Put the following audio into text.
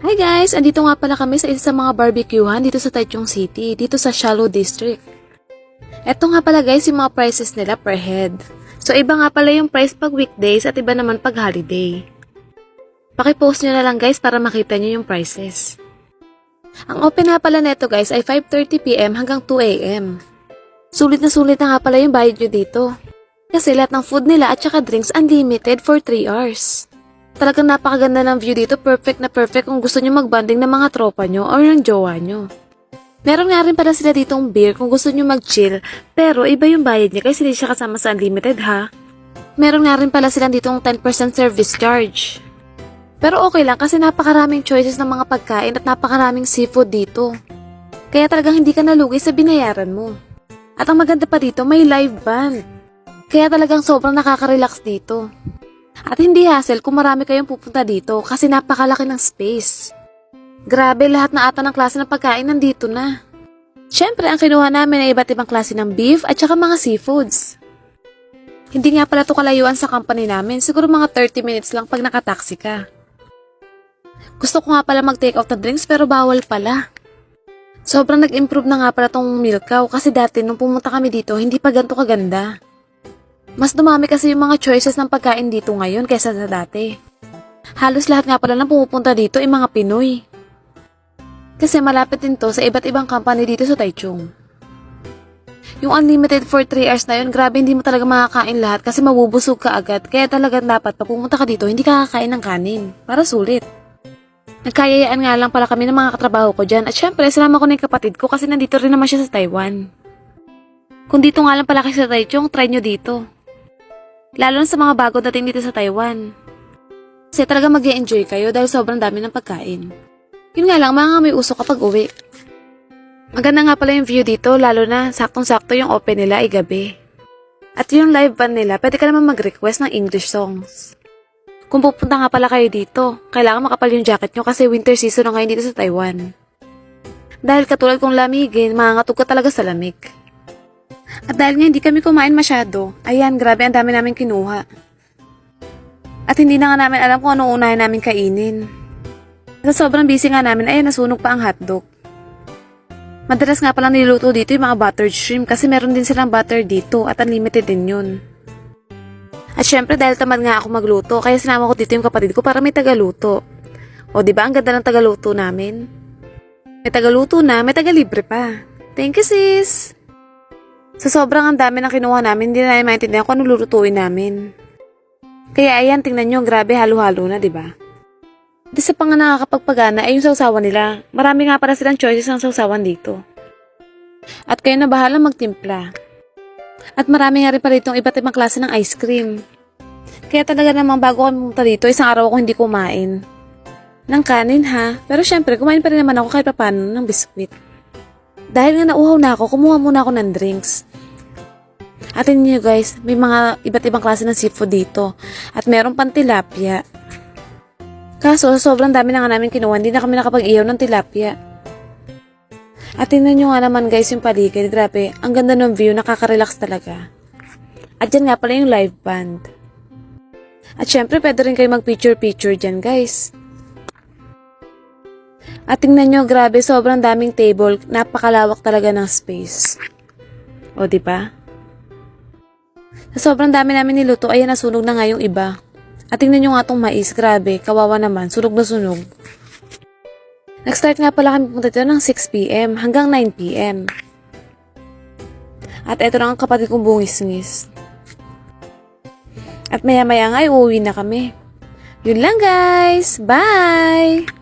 Hi guys! Andito nga pala kami sa isa sa mga barbecuehan dito sa Taichung City, dito sa Shallow District. Eto nga pala guys yung mga prices nila per head. So iba nga pala yung price pag weekdays at iba naman pag holiday. Pakipost nyo na lang guys para makita nyo yung prices. Ang open nga pala neto guys ay 5.30pm hanggang 2am. Sulit na sulit na nga pala yung bayad nyo dito. Kasi lahat ng food nila at saka drinks unlimited for 3 hours. Talagang napakaganda ng view dito, perfect na perfect kung gusto nyo magbanding ng mga tropa nyo or ng jowa nyo. Meron nga rin pala sila ditong beer kung gusto nyo mag-chill, pero iba yung bayad niya kasi hindi siya kasama sa unlimited ha. Meron nga rin pala silang ditong 10% service charge. Pero okay lang kasi napakaraming choices ng mga pagkain at napakaraming seafood dito. Kaya talagang hindi ka nalugi sa binayaran mo. At ang maganda pa dito, may live band. Kaya talagang sobrang nakaka-relax dito. At hindi hassle kung marami kayong pupunta dito kasi napakalaki ng space. Grabe, lahat na ata ng klase ng pagkain nandito na. Siyempre, ang kinuha namin ay iba't ibang klase ng beef at saka mga seafoods. Hindi nga pala to kalayuan sa company namin, siguro mga 30 minutes lang pag nakataksi ka. Gusto ko nga pala mag-take out ng drinks pero bawal pala. Sobrang nag-improve na nga pala tong Milkaw kasi dati nung pumunta kami dito, hindi pa ganito kaganda. Mas dumami kasi yung mga choices ng pagkain dito ngayon kaysa sa dati. Halos lahat nga pala ng pumupunta dito ay mga Pinoy. Kasi malapit din to sa iba't ibang company dito sa Taichung. Yung unlimited for 3 hours na yun, grabe hindi mo talaga makakain lahat kasi mabubusog ka agad. Kaya talaga dapat pag pumunta ka dito, hindi ka kakain ng kanin. Para sulit. Nagkayayaan nga lang pala kami ng mga katrabaho ko dyan. At syempre, sinama ko na yung kapatid ko kasi nandito rin naman siya sa Taiwan. Kung dito nga lang pala kayo sa Taichung, try nyo dito. Lalo na sa mga bago dating dito sa Taiwan. Kasi talaga mag enjoy kayo dahil sobrang dami ng pagkain. Yun nga lang, mga may uso kapag uwi. Maganda nga pala yung view dito, lalo na saktong-sakto yung open nila ay gabi. At yung live band nila, pwede ka naman mag-request ng English songs. Kung pupunta nga pala kayo dito, kailangan makapal yung jacket nyo kasi winter season na ngayon dito sa Taiwan. Dahil katulad kong lamigin, mangangatog ka talaga sa lamig. At dahil nga hindi kami kumain masyado, ayan, grabe ang dami namin kinuha. At hindi na nga namin alam kung anong unahin namin kainin. Sa sobrang busy nga namin, ayan, nasunog pa ang hotdog. Madalas nga palang niluto dito yung mga buttered shrimp kasi meron din silang butter dito at unlimited din yun. At syempre dahil tamad nga ako magluto, kaya sinama ko dito yung kapatid ko para may tagaluto. O di ba ang ganda ng tagaluto namin? May tagaluto na, may tagalibre pa. Thank you sis! Sa sobrang ang dami ng kinuha namin, hindi na namin maintindihan kung ano lulutuin namin. Kaya ayan, tingnan nyo, grabe halo-halo na, di ba? Di sa pang nakakapagpagana ay yung sausawan nila. Marami nga para silang choices ng sausawan dito. At kayo na bahala magtimpla. At marami nga rin pala itong iba't ibang klase ng ice cream. Kaya talaga namang bago kami pumunta dito, isang araw ako hindi kumain. Ng kanin ha, pero syempre kumain pa rin naman ako kahit papano ng biskwit. Dahil nga nauhaw na ako, kumuha muna ako ng drinks. At niyo guys, may mga iba't ibang klase ng seafood dito. At meron pang tilapia. Kaso, sobrang dami na nga namin kinuha, hindi na kami nakapag-ihaw ng tilapia. At tingnan nyo nga naman guys yung paligid, grabe, ang ganda ng view, nakaka-relax talaga. At dyan nga pala yung live band. At syempre, pwede rin kayo mag-picture-picture dyan guys. At tingnan nyo, grabe, sobrang daming table, napakalawak talaga ng space. O, di ba? Sa sobrang dami namin niluto, ayan nasunog na nga yung iba. At tingnan nyo nga tong mais, grabe, kawawa naman, sunog na sunog. Nag-start nga pala kami pumunta dito ng 6pm hanggang 9pm. At eto na ang kapatid kong bungis-ngis. At maya-maya nga, uuwi na kami. Yun lang guys! Bye!